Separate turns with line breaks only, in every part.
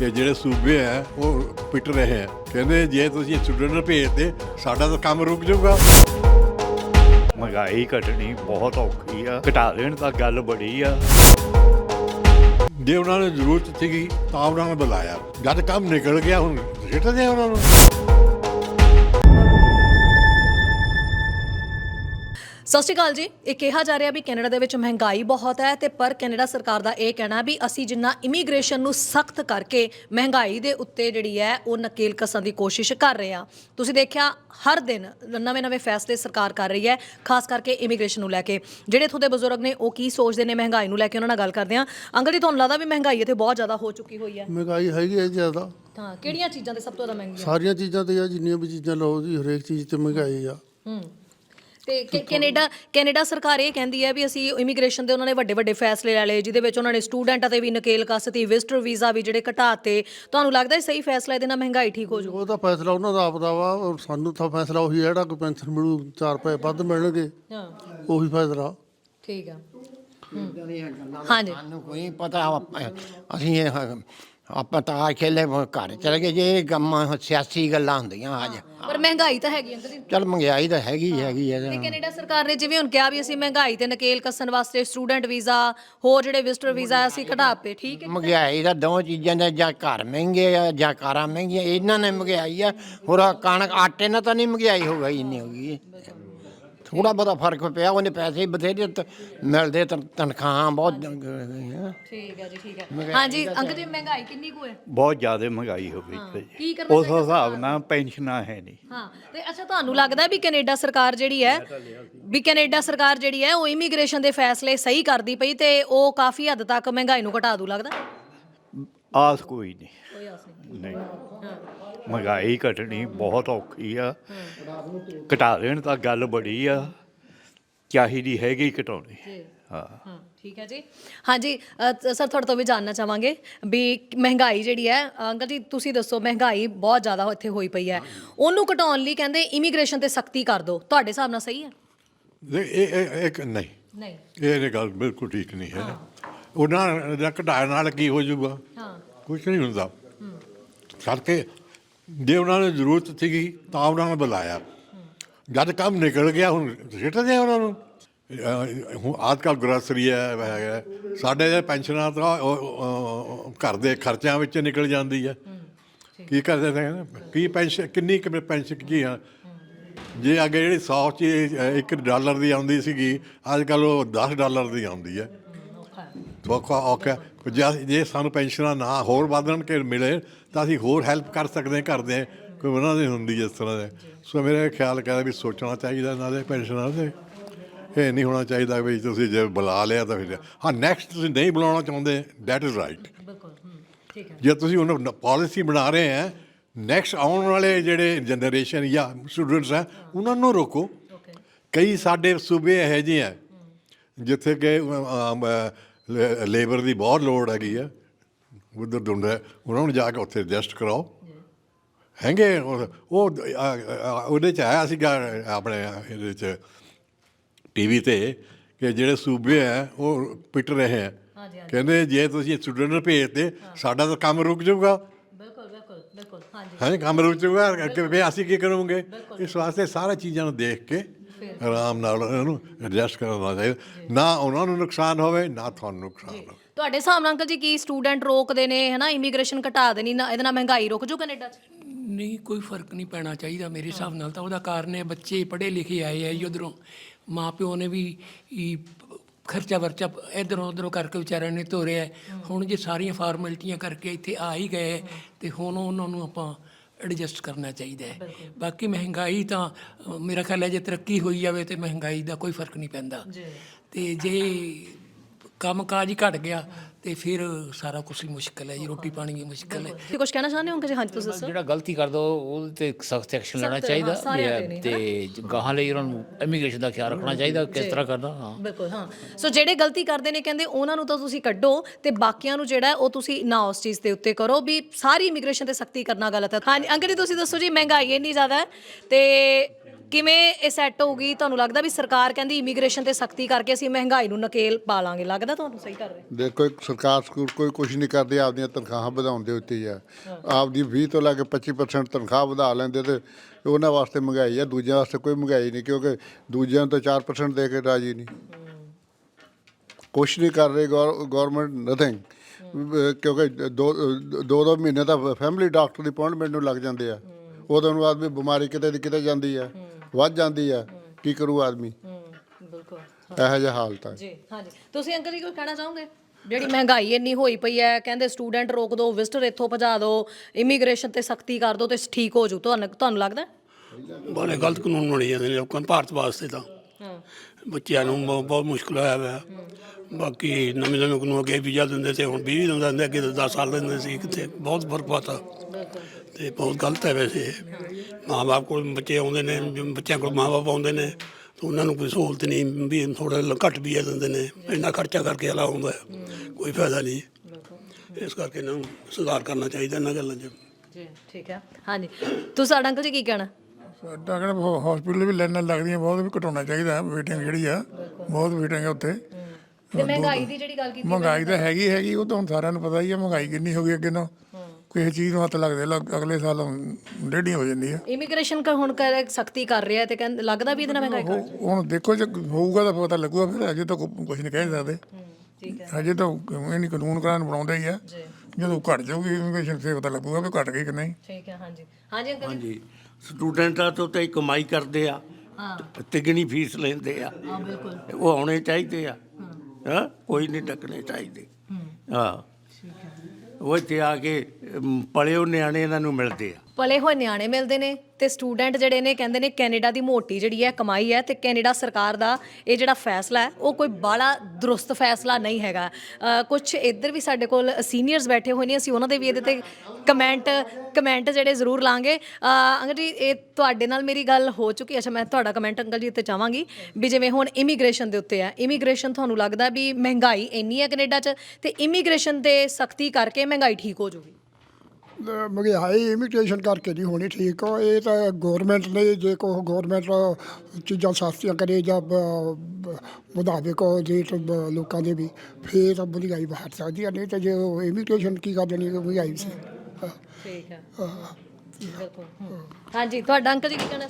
ਤੇ ਜਿਹੜੇ ਸੂਬੇ ਆ ਉਹ ਪਿੱਟ ਰਹੇ ਆ। ਕਹਿੰਦੇ ਜੇ ਤੁਸੀਂ ਸਟੂਡੈਂਟ ਭੇਜਦੇ ਸਾਡਾ ਤਾਂ ਕੰਮ ਰੁਕ ਜਾਊਗਾ।
ਮਹਿੰਗਾਈ ਘਟਣੀ ਬਹੁਤ ਔਖੀ ਆ। ਘਟਾ ਦੇਣ ਤਾਂ ਗੱਲ ਬੜੀ ਆ।
ਜੇ ਉਹਨਾਂ ਨੂੰ ਜ਼ਰੂਰਤ ਸੀਗੀ ਤਾਂ ਉਹਨਾਂ ਨੇ ਬੁਲਾਇਆ। ਜਦ ਕੰਮ ਨਿਕਲ ਗਿਆ ਹੁਣ ਸਿੱਟ ਦੇ ਉਹਨਾਂ ਨੂੰ।
ਸਤਿ ਸ਼੍ਰੀ ਅਕਾਲ ਜੀ। ਇਹ ਕਿਹਾ ਜਾ ਰਿਹਾ ਵੀ ਕੈਨੇਡਾ ਦੇ ਵਿੱਚ ਮਹਿੰਗਾਈ ਬਹੁਤ ਹੈ ਤੇ ਪਰ ਕੈਨੇਡਾ ਸਰਕਾਰ ਦਾ ਇਹ ਕਹਿਣਾ ਵੀ ਅਸੀਂ ਜਿੰਨਾ ਇਮੀਗ੍ਰੇਸ਼ਨ ਨੂੰ ਸਖਤ ਕਰਕੇ ਮਹਿੰਗਾਈ ਦੇ ਉੱਤੇ ਜਿਹੜੀ ਹੈ ਉਹ ਨਕੇਲ ਕਸਣ ਦੀ ਕੋਸ਼ਿਸ਼ ਕਰ ਰਹੇ ਆ ਤੁਸੀਂ ਦੇਖਿਆ ਹਰ ਦਿਨ ਨਵੇਂ-ਨਵੇਂ ਫੈਸਲੇ ਸਰਕਾਰ ਕਰ ਰਹੀ ਹੈ ਖਾਸ ਕਰਕੇ ਇਮੀਗ੍ਰੇਸ਼ਨ ਨੂੰ ਲੈ ਕੇ। ਜਿਹੜੇ ਇੱਥੋਂ ਦੇ ਬਜ਼ੁਰਗ ਨੇ ਉਹ ਕੀ ਸੋਚਦੇ ਨੇ ਮਹਿੰਗਾਈ ਨੂੰ ਲੈ ਕੇ? ਉਹਨਾਂ ਨਾਲ ਗੱਲ ਕਰਦੇ ਆ ਅੰਕਲ ਜੀ ਤੁਹਾਨੂੰ ਲੱਗਦਾ ਵੀ ਮਹਿੰਗਾਈ ਇੱਥੇ ਬਹੁਤ ਜ਼ਿਆਦਾ ਹੋ ਚੁੱਕੀ ਹੋਈ ਹੈ?
ਮਹਿੰਗਾਈ ਹੈਗੀ ਹੈ ਜ਼ਿਆਦਾ।
ਹਾਂ ਕਿਹੜੀਆਂ ਚੀਜ਼ਾਂ ਤੇ ਸਭ ਤੋਂ ਜ਼ਿਆਦਾ ਮਹਿੰਗੀਆਂ
ਸਾਰੀਆਂ ਚੀਜ਼ਾਂ ਤੇ ਆ ਜਿੰਨੀਆਂ ਵੀ ਚੀਜ਼ਾਂ ਲਓ ਜੀ ਹਰੇਕ ਚੀਜ਼ ਤੇ ਮਹਿੰਗਾਈ ਆ।
ਹੂੰ। ਤੇ ਕੈ- ਕੈਨੇਡਾ ਕੈਨੇਡਾ ਸਰਕਾਰ ਇਹ ਕਹਿੰਦੀ ਹੈ ਵੀ ਅਸੀਂ ਇਮੀਗ੍ਰੇਸ਼ਨ ਦੇ ਉਹਨਾਂ ਨੇ ਵੱਡੇ ਵੱਡੇ ਫੈਸਲੇ ਲੈ ਲਏ ਜਿਹਦੇ ਵਿੱਚ ਉਹਨਾਂ ਨੇ ਸਟੂਡੈਂਟਾਂ ਤੇ ਵੀ ਨਕੇਲ ਕਸਤੀ ਵਿਜ਼ਟਰ ਵੀਜ਼ਾ ਵੀ ਜਿਹੜੇ ਘਟਾਤੇ ਤੁਹਾਨੂੰ ਲੱਗਦਾ ਇਹ ਸਹੀ ਫੈਸਲਾ ਇਹਦੇ ਨਾਲ ਮਹਿੰਗਾਈ ਠੀਕ ਹੋ ਜਾਊ?
ਉਹ ਤਾਂ ਫੈਸਲਾ ਉਹਨਾਂ ਦਾ ਆਪਦਾ ਵਾ ਔਰ ਸਾਨੂੰ ਤਾਂ ਫੈਸਲਾ ਉਹੀ ਹੈ ਜਿਹੜਾ ਕੋਈ ਪੈਨਸ਼ਨ ਮਿਲੂ 4 ਰੁਪਏ ਵੱਧ ਮਿਲਣਗੇ।
ਹਾਂ।
ਉਹੀ ਫੈਸਲਾ।
ਠੀਕ ਆ। ਹਾਂਜੀ।
ਸਾਨੂੰ ਕੋਈ ਪਤਾ ਆਪਾਂ- ਅਸੀਂ ਇਹ ਹ- ਆਪਾਂ ਤਾਂ ਖੇਲੇ ਘਰ ਚਲੇ ਗਏ ਜੇ ਇਹ ਗੰਮਾਂ ਸਿਆਸੀ ਗੱਲਾਂ ਹੁੰਦੀਆਂ ਅੱਜ।
ਪਰ ਮਹਿੰਗਾਈ ਤਾਂ ਹੈਗੀ ਜੀ
ਚਲ ਮਹਿੰਗਾਈ ਤਾਂ ਹੈਗੀ ਹੀ। ਹੈਗੀ
ਤੇ
ਹੈ
ਕੈਨੇਡਾ ਸਰਕਾਰ ਨੇ ਜਿਵੇਂ ਹੁਣ ਕਿਹਾ ਵੀ ਅਸੀਂ ਮਹਿੰਗਾਈ ਤੇ ਨਕੇਲ ਕਸਣ ਵਾਸਤੇ ਸਟੂਡੈਂਟ ਵੀਜ਼ਾ ਹੋਰ ਜਿਹੜੇ ਵਿਜ਼ਟਰ ਵੀਜ਼ਾ ਅਸੀਂ ਘਟਾਪੇ ਠੀਕ ਹੈ
ਮਹਿੰਗਾਈ ਦਾ ਦੋ ਚੀਜ਼ਾਂ ਦਾ ਜਾਂ ਘਰ ਮਹਿੰਗੇ ਆ ਜਾਂ ਕਾਰਾਂ ਮਹਿੰਗੀਆਂ ਇਹਨਾਂ ਨੇ ਮਹਿੰਗਾਈ ਆ। ਹੋਰ ਕਣਕ ਆਟੇ ਨਾਲ ਤਾਂ ਨਹੀਂ ਮਹਿੰਗਾਈ ਹੋ ਗਈ ਇੰਨੀ ਹੋ ਗਈ। ਥੋੜਾ ਬਹੁਤਾ ਫ਼ਰਕ ਪਿਆ ਉਹਨੇ ਪੈਸੇ ਬਥੇਰੇ ਤ- ਮਿਲਦੇ ਤਨ- ਤਨਖਾਹਾਂ ਬਹੁਤ
ਠੀਕ ਹੈ ਜੀ ਠੀਕ ਹੈ ਹਾਂਜੀ ਅੰਕਲ ਜੀ ਮਹਿੰਗਾਈ ਕਿੰਨੀ ਕੁ ਹੈ?
ਬਹੁਤ ਜ਼ਿਆਦਾ ਮਹਿੰਗਾਈ ਹੋ ਗਈ ਇੱਥੇ
ਕੀ
ਜੀ।
ਕਰਨਾ
ਉਸ
ਚਾਹੀਦਾ
ਹਿਸਾਬ ਨਾਲ ਪੈਨਸ਼ਨਾਂ ਹੈ ਨਹੀਂ।
ਹਾਂ ਤੇ ਅੱਛਾ ਤੁਹਾਨੂੰ ਲੱਗਦਾ ਵੀ ਕੈਨੇਡਾ ਸਰਕਾਰ ਜਿਹੜੀ ਹੈ ਵੀ ਕੈਨੇਡਾ ਸਰਕਾਰ ਜਿਹੜੀ ਹੈ ਉਹ ਇਮੀਗ੍ਰੇਸ਼ਨ ਦੇ ਫੈਸਲੇ ਸਹੀ ਕਰਦੀ ਪਈ ਤੇ ਉਹ ਕਾਫੀ ਹੱਦ ਤੱਕ ਮਹਿੰਗਾਈ ਨੂੰ ਘਟਾ ਦੂ ਲੱਗਦਾ?
ਆਸ ਕੋਈ ਨਹੀਂ।
ਕੋਈ ਆਸ ਨਹੀਂ।
ਨਹੀਂ। ਮਹਿੰਗਾਈ ਘਟਣੀ ਬਹੁਤ ਔਖੀ ਆ। ਘਟਾ ਦੇਣ ਤਾਂ ਗੱਲ ਬੜੀ ਆ। ਚਾਹੀਦੀ ਹੈਗੀ ਘਟਾਉਣੀ। ਹਾਂ।
ਹਾਂ ਠੀਕ ਹੈ ਜੀ। ਹਾਂਜੀ ਸਰ ਤੁਹਾਡੇ ਤੋਂ ਵੀ ਜਾਨਣਾ ਚਾਹਾਂਗੇ ਵੀ ਮਹਿੰਗਾਈ ਜਿਹੜੀ ਹੈ ਅੰਕਲ ਜੀ ਤੁਸੀਂ ਦੱਸੋ ਮਹਿੰਗਾਈ ਬਹੁਤ ਜ਼ਿਆਦਾ ਇੱਥੇ ਹੋਈ ਪਈ ਹੈ। ਉਹਨੂੰ ਘਟਾਉਣ ਲਈ ਕਹਿੰਦੇ ਇਮੀਗ੍ਰੇਸ਼ਨ ਤੇ ਸਖਤੀ ਕਰ ਦਿਓ। ਤੁਹਾਡੇ ਹਿਸਾਬ ਨਾਲ ਸਹੀ ਹੈ?
ਇਹ ਇਹ- ਇੱਕ ਨਹੀਂ।
ਨਹੀਂ।
ਇਹ ਇਹ ਗੱਲ ਬਿਲਕੁਲ ਠੀਕ ਨਹੀਂ ਹੈ। ਉਹਨਾਂ ਦਾ ਘਟਾਉਣ ਨਾਲ ਕੀ ਹੋ ਜਾਊਗਾ?
ਹਾਂ।
ਕੁਝ ਨਹੀਂ ਹੁੰਦਾ। ਕਰਕੇ ਜੇ ਉਹਨਾਂ ਨੂੰ ਜ਼ਰੂਰਤ ਸੀਗੀ ਤਾਂ ਉਹਨਾਂ ਨੇ ਬੁਲਾਇਆ। ਜਦ ਕੰਮ ਨਿਕਲ ਗਿਆ ਹੁਣ ਸਿੱਟ ਦੇ ਉਹਨਾਂ ਨੂੰ। ਹੁਣ ਅੱਜ ਕੱਲ੍ਹ ਗ੍ਰੋਸਰੀ ਹੈ ਸਾਡੇ ਦੇ ਪੈਨਸ਼ਨਾਂ ਤਾਂ ਘਰ ਦੇ ਖਰਚਿਆਂ ਵਿੱਚ ਨਿਕਲ ਜਾਂਦੀ ਹੈ। ਕੀ ਕਰਦੇ ਨੇ? ਕੀ ਪੈਨਸ਼ਨ ਕਿੰਨੀ ਕੁ ਪੈਨਸ਼ਨ ਕੀ ਆ? ਜੇ ਅੱਗੇ ਜਿਹੜੀ 100 ਚ 1 ਡਾਲਰ ਦੀ ਆਉਂਦੀ ਸੀਗੀ ਅੱਜ ਕੱਲ੍ਹ ਉਹ 10 ਡਾਲਰ ਦੀ ਆਉਂਦੀ ਹੈ। ਔਖਾ ਔਖਾ। ਜੇ ਜੇ ਸਾਨੂੰ ਪੈਨਸ਼ਨਾਂ ਨਾ ਹੋਰ ਵਧਣ ਕੇ ਮਿਲੇ ਤਾਂ ਅਸੀਂ ਹੋਰ ਹੈਲਪ ਕਰ ਸਕਦੇ ਹਾਂ ਕਰਦੇ ਕੋਈ ਉਹਨਾਂ ਦੀ ਹੁੰਦੀ ਇਸ ਤਰ੍ਹਾਂ ਦੇ। ਸੋ ਮੇਰੇ ਖਿਆਲ ਕਰਦਾ ਵੀ ਸੋਚਣਾ ਚਾਹੀਦਾ ਇਹਨਾਂ ਦੇ ਪੈਨਸ਼ਨਾਂ ਦੇ। ਇਹ ਨਹੀਂ ਹੋਣਾ ਚਾਹੀਦਾ ਵੀ ਤੁਸੀਂ ਜੇ ਬੁਲਾ ਲਿਆ ਤਾਂ ਫਿਰ ਹਾਂ ਨੈਕਸਟ ਤੁਸੀਂ ਨਹੀਂ ਬੁਲਾਉਣਾ ਚਾਹੁੰਦੇ ਦੈਟ ਇਜ਼ ਰਾਈਟ
ਬਿਲਕੁਲ ਠੀਕ ਹੈ।
ਜੇ ਤੁਸੀਂ ਉਹਨਾਂ ਪਾਲਿਸੀ ਬਣਾ ਰਹੇ ਹੈ ਨੈਕਸਟ ਆਉਣ ਵਾਲੇ ਜਿਹੜੇ ਜਨਰੇਸ਼ਨ ਜਾਂ ਸਟੂਡੈਂਟਸ ਹੈ ਉਹਨਾਂ ਨੂੰ ਰੋਕੋ। ਕਈ ਸਾਡੇ ਸੂਬੇ ਇਹੋ ਜਿਹੇ ਹੈ ਜਿੱਥੇ ਕਿ ਲੇਬਰ ਦੀ ਬਹੁਤ ਲੋੜ ਹੈਗੀ ਆ। ਉਧਰ ਦੁੰਡਾ ਉਹਨਾਂ ਨੂੰ ਜਾ ਕੇ ਉੱਥੇ ਐਡਜਸਟ ਕਰਾਓ। ਹੈਗੇ ਉਹ ਉਹਦੇ ਚ ਆਇਆ ਸੀਗਾ ਆਪਣੇ ਇਹਦੇ ਚ ਟੀਵੀ ਤੇ ਕਿ ਜਿਹੜੇ ਸੂਬੇ ਆ ਉਹ ਪਿੱਟ ਰਹੇ ਆ। ਕਹਿੰਦੇ ਜੇ ਤੁਸੀਂ ਸਟੂਡੈਂਟ ਭੇਜਦੇ ਸਾਡਾ ਤਾਂ ਕੰਮ ਰੁਕ ਜਾਊਗਾ।
ਬਿਲਕੁਲ ਬਿਲਕੁਲ ਬਿਲਕੁਲ ਹਾਂਜੀ।
ਕੰਮ ਰੁਕ ਜਾਊਗਾ ਫਿਰ ਅਸੀਂ ਕੀ ਕਰਵਾਂਗੇ ਇਸ ਵਾਸਤੇ ਸਾਰਾ ਚੀਜ਼ਾਂ ਨੂੰ ਦੇਖ ਕੇ ਆਰਾਮ ਨਾਲ ਉਹਨੂੰ ਐਡਜਸਟ ਕਰਨਾ ਚਾਹੀਦਾ ਨਾ ਉਹਨਾਂ ਨੂੰ ਨੁਕਸਾਨ ਹੋਵੇ ਨਾ ਤੁਹਾਨੂੰ ਨੁਕਸਾਨ ਹੋਵੇ।
ਤੁਹਾਡੇ ਹਿਸਾਬ ਨਾਲ ਅੰਕਲ ਜੀ ਕੀ ਸਟੂਡੈਂਟ ਰੋਕਦੇ ਨੇ ਹਨਾ? ਇਮੀਗ੍ਰੇਸ਼ਨ ਘਟਾ ਦੇਣੀ ਨਾ ਇਹਦੇ ਨਾਲ ਮਹਿੰਗਾਈ ਰੁਕ ਜੂ ਕੈਨੇਡਾ 'ਚ?
ਨਹੀਂ ਕੋਈ ਫ਼ਰਕ ਨਹੀਂ ਪੈਣਾ ਚਾਹੀਦਾ ਮੇਰੇ ਹਿਸਾਬ ਨਾਲ ਤਾਂ। ਉਹਦਾ ਕਾਰਨ ਹੈ ਬੱਚੇ ਪੜ੍ਹੇ ਲਿਖੇ ਆਏ ਆ ਜੀ ਉਧਰੋਂ। ਮਾਂ ਪਿਓ ਨੇ ਵੀ ਹੀ ਖਰਚਾ ਵਰਚਾ ਇਧਰੋਂ ਉਧਰੋਂ ਕਰਕੇ ਵਿਚਾਰਿਆਂ ਨੇ ਤੋਰਿਆ। ਹੁਣ ਜੇ ਸਾਰੀਆਂ ਫਾਰਮੈਲਿਟੀਆਂ ਕਰਕੇ ਇੱਥੇ ਆ ਹੀ ਗਏ ਤੇ ਹੁਣ ਉਹਨਾਂ ਨੂੰ ਆਪਾਂ ਐਡਜਸਟ ਕਰਨਾ ਚਾਹੀਦਾ ਹੈ। ਬਾਕੀ ਮਹਿੰਗਾਈ ਤਾਂ ਮੇਰਾ ਖਿਆਲ ਹੈ ਜੇ ਤਰੱਕੀ ਹੋਈ ਜਾਵੇ ਤੇ ਮਹਿੰਗਾਈ ਦਾ ਕੋਈ ਫ਼ਰਕ ਨਹੀਂ ਪੈਂਦਾ। ਤੇ ਜੇ ਕੰਮ ਕਾਜ ਹੀ ਘਟ ਗਿਆ ਤੇ ਫਿਰ ਸਾਰਾ ਕੁਝ ਹੀ ਮੁਸ਼ਕਲ ਹੈ ਜੀ ਰੋਟੀ ਪਾਣੀ ਵੀ ਮੁਸ਼ਕਲ ਹੈ।
ਤੁਸੀਂ ਕੁਝ ਕਹਿਣਾ ਚਾਹੁੰਦੇ ਹੋ ਜੀ? ਹਾਂਜੀ ਤੁਸੀਂ ਦੱਸੋ।
ਜਿਹੜਾ ਗਲਤੀ ਕਰਦਾ ਉਹ- ਉਹਦੇ ਤੇ ਸਖਤ ਐਕਸ਼ਨ ਲੈਣਾ
ਸਖ਼ਤ,
ਚਾਹੀਦਾ
ਸਾਰਿਆਂ ਤੇ ਨਹੀਂ,
ਤੇ ਗਾਹਾਂ ਲਈ ਉਹਨਾਂ ਨੂੰ ਇਮੀਗ੍ਰੇਸ਼ਨ ਦਾ ਖਿਆਲ ਰੱਖਣਾ ਚਾਹੀਦਾ ਕਿਸ ਤਰ੍ਹਾਂ ਕਰਨਾ ਹਾਂ।
ਬਿਲਕੁਲ ਹਾਂ। ਸੋ ਜਿਹੜੇ ਗਲਤੀ ਕਰਦੇ ਨੇ ਕਹਿੰਦੇ ਉਹਨਾਂ ਨੂੰ ਤਾਂ ਤੁਸੀਂ ਕੱਢੋ ਤੇ ਬਾਕੀਆਂ ਨੂੰ ਜਿਹੜਾ ਹੈ ਉਹ ਤੁਸੀਂ ਨਾ ਉਸ ਚੀਜ਼ ਦੇ ਉੱਤੇ ਕਰੋ ਵੀ ਸਾਰੀ ਇਮੀਗ੍ਰੇਸ਼ਨ ਤੇ ਸਖਤੀ ਕਰਨਾ ਗਲਤ ਹੈ। ਹਾਂਜੀ ਅੰਕਲ ਜੀ ਤੁਸੀਂ ਦੱਸੋ ਜੀ ਮਹਿੰਗਾਈ ਇੰਨੀ ਜ਼ਿਆਦਾ ਹੈ ਤੇ ਕਿਵੇਂ ਇਹ ਸੈੱਟ ਹੋਊਗੀ? ਤੁਹਾਨੂੰ ਲੱਗਦਾ ਵੀ ਸਰਕਾਰ ਕਹਿੰਦੀ ਇਮੀਗ੍ਰੇਸ਼ਨ ਤੇ ਸਖਤੀ ਕਰਕੇ ਅਸੀਂ ਮਹਿੰਗਾਈ ਨੂੰ ਨਕੇਲ ਪਾ ਲਾਂਗੇ? ਲੱਗਦਾ ਤੁਹਾਨੂੰ ਸਹੀ ਕਰ ਰਹੇ?
ਦੇਖੋ ਇੱਕ ਸਰਕਾਰ ਸਕੂਲ ਕੋਈ ਕੁਝ ਨਹੀਂ ਕਰਦੀ ਆਪਦੀਆਂ ਤਨਖਾਹਾਂ ਵਧਾਉਣ ਦੇ ਉੱਤੇ ਹੀ ਆ। ਆਪਦੀ 20 ਤੋਂ ਲੈ ਕੇ 25% ਤਨਖਾਹ ਵਧਾ ਲੈਂਦੇ ਤੇ ਉਹਨਾਂ ਵਾਸਤੇ ਮਹਿੰਗਾਈ ਆ ਦੂਜਿਆਂ ਵਾਸਤੇ ਕੋਈ ਮਹਿੰਗਾਈ ਨਹੀਂ ਕਿਉਂਕਿ ਦੂਜਿਆਂ ਨੂੰ ਤਾਂ 4% ਦੇ ਕੇ ਰਾਜੀ ਨਹੀਂ। ਕੁਛ ਨਹੀਂ ਕਰ ਰਹੀ ਗਵਰਨਮੈਂਟ ਨਥਿੰਗ ਕਿਉਂਕਿ ਦੋ ਦੋ ਦੋ ਮਹੀਨੇ ਤਾਂ ਫੈਮਿਲੀ ਡਾਕਟਰ ਦੀ ਅਪਾਇੰਟਮੈਂਟ ਨੂੰ ਲੱਗ ਜਾਂਦੇ ਆ। ਉਦੋਂ ਨੂੰ ਆਦਮੀ ਬਿਮਾਰੀ ਕਿਤੇ ਦੀ ਕਿਤੇ ਜਾਂਦੀ ਆ। ਵੱਧ ਜਾਂਦੀ ਆ ਕੀ ਕਰੂ ਆਦਮੀ?
ਬਿਲਕੁਲ।
ਇਹੋ ਜਿਹਾ ਹਾਲਤ ਆ
ਜੀ ਹਾਂਜੀ। ਤੁਸੀਂ ਅੰਕਲ ਜੀ ਕੋਈ ਕਹਿਣਾ ਚਾਹੋਗੇ? ਜਿਹੜੀ ਮਹਿੰਗਾਈ ਇੰਨੀ ਹੋਈ ਪਈ ਹੈ ਕਹਿੰਦੇ ਸਟੂਡੈਂਟ ਰੋਕ ਦਿਓ ਵਿਜ਼ਟਰ ਇੱਥੋਂ ਭਜਾ ਦਿਓ ਇਮੀਗ੍ਰੇਸ਼ਨ ਤੇ ਸਖਤੀ ਕਰ ਦਿਓ ਤੇ ਠੀਕ ਹੋ ਜੂ ਤੁਹਾਨੂੰ ਤੁਹਾਨੂੰ ਲੱਗਦਾ?
ਬੜੇ ਗਲਤ ਕਾਨੂੰਨ ਬਣੇ ਜਾਂਦੇ ਨੇ ਲੋਕਾਂ ਨੂੰ ਭਾਰਤ ਵਾਸਤੇ ਤਾਂ। ਬੱਚਿਆਂ ਨੂੰ ਬਹੁਤ ਬਹੁਤ ਮੁਸ਼ਕਲ ਹੋਇਆ ਹੋਇਆ ਬਾਕੀ ਨਵੇਂ ਨਵੇਂ ਕਾਨੂੰਨ ਅੱਗੇ ਵੀਜ਼ਾ ਦਿੰਦੇ ਤੇ ਹੁਣ 20 ਦਿਨ ਦਿੰਦੇ ਅੱਗੇ ਤਾਂ 10 ਸਾਲ ਦਿੰਦੇ ਸੀ ਕਿਤੇ ਬਹੁਤ ਫ਼ਰਕ ਪਾਤਾ ਤੇ ਬਹੁਤ ਗਲਤ ਹੈ ਵੈਸੇ ਮਾਂ-ਬਾਪ ਕੋਲ ਬੱਚੇ ਆਉਂਦੇ ਨੇ, ਬੱਚਿਆਂ ਕੋਲ ਮਾਂ-ਬਾਪ ਆਉਂਦੇ ਨੇ, ਤਾਂ ਉਹਨਾਂ ਨੂੰ ਕੋਈ ਸਹੂਲਤ ਨਹੀਂ, ਵੀ ਥੋੜਾ ਘੱਟ ਵੀਜ਼ਾ ਦਿੰਦੇ ਨੇ। ਇੰਨਾ ਖਰਚਾ ਕਰਕੇ ਹਲਾ ਹੁੰਦਾ ਕੋਈ ਫਾਇਦਾ ਨਹੀਂ। ਇਸ ਕਰਕੇ ਇਹਨਾਂ ਨੂੰ ਸੁਧਾਰ ਕਰਨਾ ਚਾਹੀਦਾ ਇਹਨਾਂ ਗੱਲਾਂ 'ਚ।
ਜੀ, ਠੀਕ ਹੈ। ਹਾਂਜੀ। ਤੁਸੀਂ, ਸਾਡਾ ਅੰਕਲ ਜੀ ਕੀ ਕਹਿਣਾ?
ਸਾਡਾ ਕਿਹੜਾ ਹਸਪੀਟਲ ਵੀ ਲਾਈਨਾਂ ਲੱਗਦੀਆਂ ਬਹੁਤ ਵੀ ਘਟਾਉਣਾ ਚਾਹੀਦਾ ਵੇਟਿੰਗ ਜਿਹੜੀ ਆ ਬਹੁਤ ਵੇਟਿੰਗ ਹੈ ਉੱਥੇ।
ਤੇ ਮਹਿੰਗਾਈ ਦੀ ਜਿਹੜੀ ਗੱਲ ਕੀਤੀ
ਮਹਿੰਗਾਈ ਤਾਂ ਹੈਗੀ ਹੈਗੀ ਉਹ ਤਾਂ ਹੁਣ ਸਾਰਿਆਂ ਨੂੰ ਪਤਾ ਹੀ ਆ ਮਹਿੰਗਾਈ ਕਿੰਨੀ ਹੋ ਗਈ ਅੱਗੇ ਨਾਲ। ਕਿਸੇ ਚੀਜ਼ ਨੂੰ ਹੱਥ ਲੱਗਦੇ ਲੱਗ- ਅਗਲੇ ਸਾਲ ਡੇਢੀ ਹੋ ਜਾਂਦੀ ਆ
ਇਮੀਗ੍ਰੇਸ਼ਨ ਕਰ ਹੁਣ ਕਰ ਸਖਤੀ ਕਰ ਰਿਹਾ ਤੇ ਕਹਿੰਦੇ ਲੱਗਦਾ ਵੀ ਇਹਦੇ ਨਾਲ ਮਹਿੰਗਾਈ
ਹੁਣ ਦੇਖੋ ਜੇ ਹੋਊਗਾ ਤਾਂ ਪਤਾ ਲੱਗੂਗਾ ਫਿਰ ਅਜੇ ਤਾਂ ਕੁਝ ਨਹੀਂ ਕਹਿ ਸਕਦੇ।
ਠੀਕ ਹੈ।
ਅਜੇ ਤਾਂ ਇਹ ਨਹੀਂ ਕਾਨੂੰਨ ਕਾਨੂੰਨ ਬਣਾਉਂਦੇ ਹੀ ਆ। ਜਦੋਂ ਘਟ ਜਾਊਗੀ ਇਮੀਗ੍ਰੇਸ਼ਨ ਫਿਰ ਪਤਾ ਲੱਗੂਗਾ ਵੀ ਘਟ ਗਈ ਕਿ ਨਹੀਂ।
ਠੀਕ ਹੈ ਹਾਂਜੀ। ਹਾਂਜੀ ਅੰਕਲ ਜੀ?
ਜੀ ਸਟੂਡੈਂਟਾਂ ਤੋਂ ਤਾਂ ਹੀ ਕਮਾਈ ਕਰਦੇ ਆ
ਹਾਂ।
ਤਿਗਣੀ ਫੀਸ ਲੈਂਦੇ ਆ।
ਹਾਂ ਬਿਲਕੁਲ।
ਉਹ ਆਉਣੇ ਚਾਹੀਦੇ ਆ। ਹਾਂ। ਕੋਈ ਨਹੀਂ ਡੱਕਣੇ ਚਾਹੀਦੇ। ਹਾਂ। ਉਹ ਇੱਥੇ ਆ ਕੇ ਅਮ, ਪਲਿਓ ਨਿਆਣੇ ਇਹਨਾਂ ਨੂੰ ਮਿਲਦੇ ਆ।
ਪਲੇ ਹੋਏ ਨਿਆਣੇ ਮਿਲਦੇ ਨੇ ਤੇ ਸਟੂਡੈਂਟ ਜਿਹੜੇ ਨੇ ਕਹਿੰਦੇ ਨੇ ਕੈਨੇਡਾ ਦੀ ਮੋਟੀ ਜਿਹੜੀ ਹੈ ਕਮਾਈ ਹੈ ਤੇ ਕੈਨੇਡਾ ਸਰਕਾਰ ਦਾ ਇਹ ਜਿਹੜਾ ਫੈਸਲਾ ਹੈ ਉਹ ਕੋਈ ਬਾਲਾ ਦਰੁਸਤ ਫੈਸਲਾ ਨਹੀਂ ਹੈਗਾ। ਕੁਝ ਇੱਧਰ ਵੀ ਸਾਡੇ ਕੋਲ ਸੀਨੀਅਰਸ ਬੈਠੇ ਹੋਏ ਨੇ ਅਸੀਂ ਉਹਨਾਂ ਦੇ ਵੀ ਇਹਦੇ ਤੇ ਕਮੈਂਟ ਕਮੈਂਟ ਜਿਹੜੇ ਜ਼ਰੂਰ ਲਾਂਗੇ। ਅ, ਅੰਕਲ ਜੀ ਇਹ ਤੁਹਾਡੇ ਨਾਲ ਮੇਰੀ ਗੱਲ ਹੋ ਚੁੱਕੀ ਅੱਛਾ ਮੈਂ ਤੁਹਾਡਾ ਕਮੈਂਟ ਅੰਕਲ ਜੀ ਉੱਤੇ ਚਾਹਾਂਗੀ ਵੀ ਜਿਵੇਂ ਹੁਣ ਇਮੀਗ੍ਰੇਸ਼ਨ ਦੇ ਉੱਤੇ ਆ ਇਮੀਗ੍ਰੇਸ਼ਨ ਤੁਹਾਨੂੰ ਲੱਗਦਾ ਵੀ ਮਹਿੰਗਾਈ ਇੰਨੀ ਹੈ ਕੈਨੇਡਾ 'ਚ ਤੇ ਇਮੀਗ੍ਰੇਸ਼ਨ ਤੇ ਸਖਤੀ ਕਰਕੇ ਮਹਿੰਗਾਈ ਠੀਕ ਹੋ ਜੂਗੀ
ਮਹਿੰਗਾਈ ਇਮੀਗ੍ਰੇਸ਼ਨ ਕਰਕੇ ਨਹੀਂ ਹੋਣੀ ਠੀਕ। ਉਹ ਇਹ ਤਾਂ ਗਵਰਨਮੈਂਟ ਨੇ ਜੇ ਕੋ ਗਵਰਨਮੈਂਟ ਚੀਜ਼ਾਂ ਸਸਤੀਆਂ ਕਰੇ ਜਾਂ ਵਧਾਵੇ ਕੋ ਰੇਟ ਲੋਕਾਂ ਦੇ ਵੀ ਫੇਰ ਤਾਂ ਮਹਿੰਗਾਈ ਬਾਹਰ ਸਕਦੀ ਹੈ ਨਹੀਂ ਤਾਂ ਜੇ ਇਮੀਗ੍ਰੇਸ਼ਨ ਕੀ ਕਰ ਦੇਣੀ ਮਹਿੰਗਾਈ ਸੀ ਹਾਂ।
ਠੀਕ ਹੈ। ਹਾਂਜੀ ਤੁਹਾਡਾ ਅੰਕਲ ਜੀ ਕੀ ਕਹਿਣਾ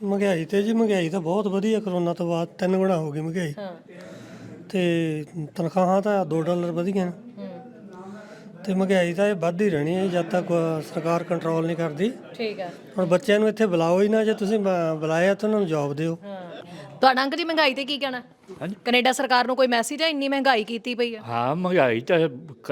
ਮਹਿੰਗਾਈ ਤੇ ਜੀ ਮਹਿੰਗਾਈ ਤਾਂ ਬਹੁਤ ਵਧੀਆ ਕਰੋਨਾ ਤੋਂ ਬਾਅਦ ਤਿੰਨ ਗੁਣਾ ਹੋ ਗਈ ਮਹਿੰਗਾਈ।
ਹਾਂ।
ਤੇ ਤਨਖਾਹਾਂ ਤਾਂ 2 ਡਾਲਰ ਵਧ ਗਈਆਂ ਤੇ ਮਹਿੰਗਾਈ ਤਾਂ ਇਹ ਵੱਧ ਹੀ ਰਹਿਣੀ ਹੈ ਜਦ ਤੱਕ ਸਰਕਾਰ ਕੰਟਰੋਲ ਨਹੀਂ ਕਰਦੀ।
ਠੀਕ ਹੈ।
ਹੁਣ ਬੱਚਿਆਂ ਨੂੰ ਇੱਥੇ ਬੁਲਾਓ ਹੀ ਨਾ ਜੇ ਤੁਸੀਂ ਬ- ਬੁਲਾਇਆ ਤਾਂ ਉਹਨਾਂ ਨੂੰ ਜੌਬ ਦਿਓ।
ਤੁਹਾਡਾ ਅੰਕਲ ਜੀ ਮਹਿੰਗਾਈ ਤੇ ਕੀ ਕਹਿਣਾ? ਕੈਨੇਡਾ ਸਰਕਾਰ ਨੂੰ ਕੋਈ ਮੈਸੇਜ ਹੈ ਇੰਨੀ ਮਹਿੰਗਾਈ ਕੀਤੀ ਪਈ ਹੈ?
ਹਾਂ ਮਹਿੰਗਾਈ ਤਾਂ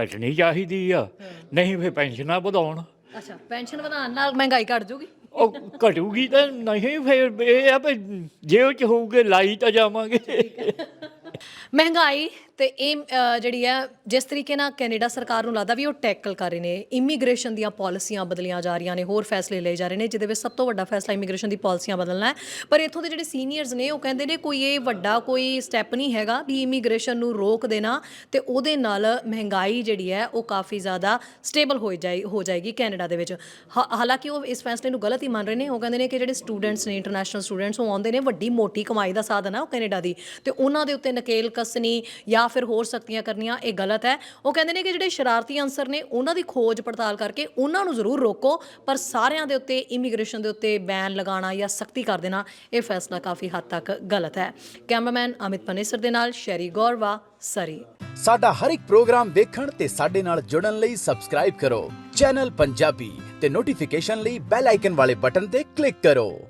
ਘਟਣੀ ਚਾਹੀਦੀ ਆ। ਨਹੀਂ ਫੇ ਪੈਨਸ਼ਨਾਂ ਵਧਾਉਣ।
ਅੱਛਾ ਪੈਨਸ਼ਨ ਵਧਾਉਣ ਨਾਲ ਮਹਿੰਗਾਈ ਘਟ ਜੂਗੀ?
ਉਹ ਘਟੂਗੀ ਤਾਂ ਨਹੀਂ ਫਿਰ ਇਹ ਆ ਵੀ ਜੇਬ ਚ ਹੋਊਗੇ ਲਾਈ ਤਾਂ ਜਾਵਾਂਗੇ।
ਮਹਿੰਗਾਈ ਤੇ ਇਹ ਅ, ਜਿਹੜੀ ਹੈ ਜਿਸ ਤਰੀਕੇ ਨਾਲ ਕੈਨੇਡਾ ਸਰਕਾਰ ਨੂੰ ਲੱਗਦਾ ਵੀ ਉਹ ਟੈਕਲ ਕਰ ਰਹੇ ਨੇ ਇਮੀਗ੍ਰੇਸ਼ਨ ਦੀਆਂ ਪਾਲਿਸੀਆਂ ਬਦਲੀਆਂ ਜਾ ਰਹੀਆਂ ਨੇ ਹੋਰ ਫੈਸਲੇ ਲਏ ਜਾ ਰਹੇ ਨੇ ਜਿਹਦੇ ਵਿੱਚ ਸਭ ਤੋਂ ਵੱਡਾ ਫੈਸਲਾ ਇਮੀਗ੍ਰੇਸ਼ਨ ਦੀ ਪਾਲਿਸੀਆਂ ਬਦਲਣਾ ਹੈ। ਪਰ ਇੱਥੋਂ ਦੇ ਜਿਹੜੇ ਸੀਨੀਅਰਸ ਨੇ ਉਹ ਕਹਿੰਦੇ ਨੇ ਕੋਈ ਇਹ ਵੱਡਾ ਕੋਈ ਸਟੈਪ ਨਹੀਂ ਹੈਗਾ ਵੀ ਇਮੀਗ੍ਰੇਸ਼ਨ ਨੂੰ ਰੋਕ ਦੇਣਾ ਤੇ ਉਹਦੇ ਨਾਲ ਮਹਿੰਗਾਈ ਜਿਹੜੀ ਹੈ ਉਹ ਕਾਫੀ ਜ਼ਿਆਦਾ ਸਟੇਬਲ ਹੋ ਜਾਏ ਹੋ ਜਾਏਗੀ ਕੈਨੇਡਾ ਦੇ ਵਿੱਚ। ਹਾ- ਹਾਲਾਂਕਿ ਉਹ ਇਸ ਫੈਸਲੇ ਨੂੰ ਗਲਤ ਹੀ ਮੰਨ ਰਹੇ ਨੇ ਉਹ ਕਹਿੰਦੇ ਨੇ ਕਿ ਜਿਹੜੇ ਸਟੂਡੈਂਟਸ ਨੇ ਇੰਟਰਨੈਸ਼ਨਲ ਸਟੂਡੈਂਟਸ ਉਹ ਆਉਂਦੇ ਨੇ ਵੱਡੀ ਮੋਟੀ ਕਮਾਈ ਦਾ ਸਾਧਨ ਆ ਉਹ ਕੈਨੇਡਾ ਦੀ। ਤੇ ਉਹਨਾਂ ਦੇ ਉੱਤੇ ਨਕੇਲ ਕੱਸਣੀ ਜਾਂ ਫਿਰ ਹੋਰ ਸਖਤੀਆਂ ਕਰਨੀਆਂ, ਇਹ ਗਲਤ ਹੈ। ਉਹ ਕਹਿੰਦੇ ਨੇ ਕਿ ਜਿਹੜੇ ਸ਼ਰਾਰਤੀ ਅੰਸਰ ਨੇ, ਉਹਨਾਂ ਦੀ ਖੋਜ ਪੜਤਾਲ ਕਰਕੇ ਉਹਨਾਂ ਨੂੰ ਜ਼ਰੂਰ ਰੋਕੋ, ਪਰ ਸਾਰਿਆਂ ਦੇ ਉੱਤੇ ਇਮੀਗ੍ਰੇਸ਼ਨ ਦੇ ਉੱਤੇ ਬੈਨ ਲਗਾਉਣਾ ਜਾਂ ਸਖਤੀ ਕਰ ਦੇਣਾ, ਇਹ ਫੈਸਲਾ ਕਾਫੀ ਹੱਦ ਤੱਕ ਗਲਤ ਹੈ। ਕੈਮਰਾਮੈਨ ਅਮਿਤ ਪਨੇਸਰ ਦੇ ਨਾਲ ਸ਼ੈਰੀ ਗੌਰਵਾ, ਸਰੀ।
ਸਾਡਾ ਹਰ ਇੱਕ ਪ੍ਰੋਗਰਾਮ ਦੇਖਣ ਤੇ ਸਾਡੇ ਨਾਲ ਜੁੜਨ ਲਈ ਸਬਸਕ੍ਰਾਈਬ ਕਰੋ। ਚੈਨਲ ਪੰਜਾਬੀ ਤੇ ਨੋਟੀਫਿਕੇਸ਼ਨ ਲਈ ਬੈਲ ਆਈਕਨ ਵਾਲੇ ਬਟਨ ਤੇ ਕਲਿੱਕ ਕਰੋ।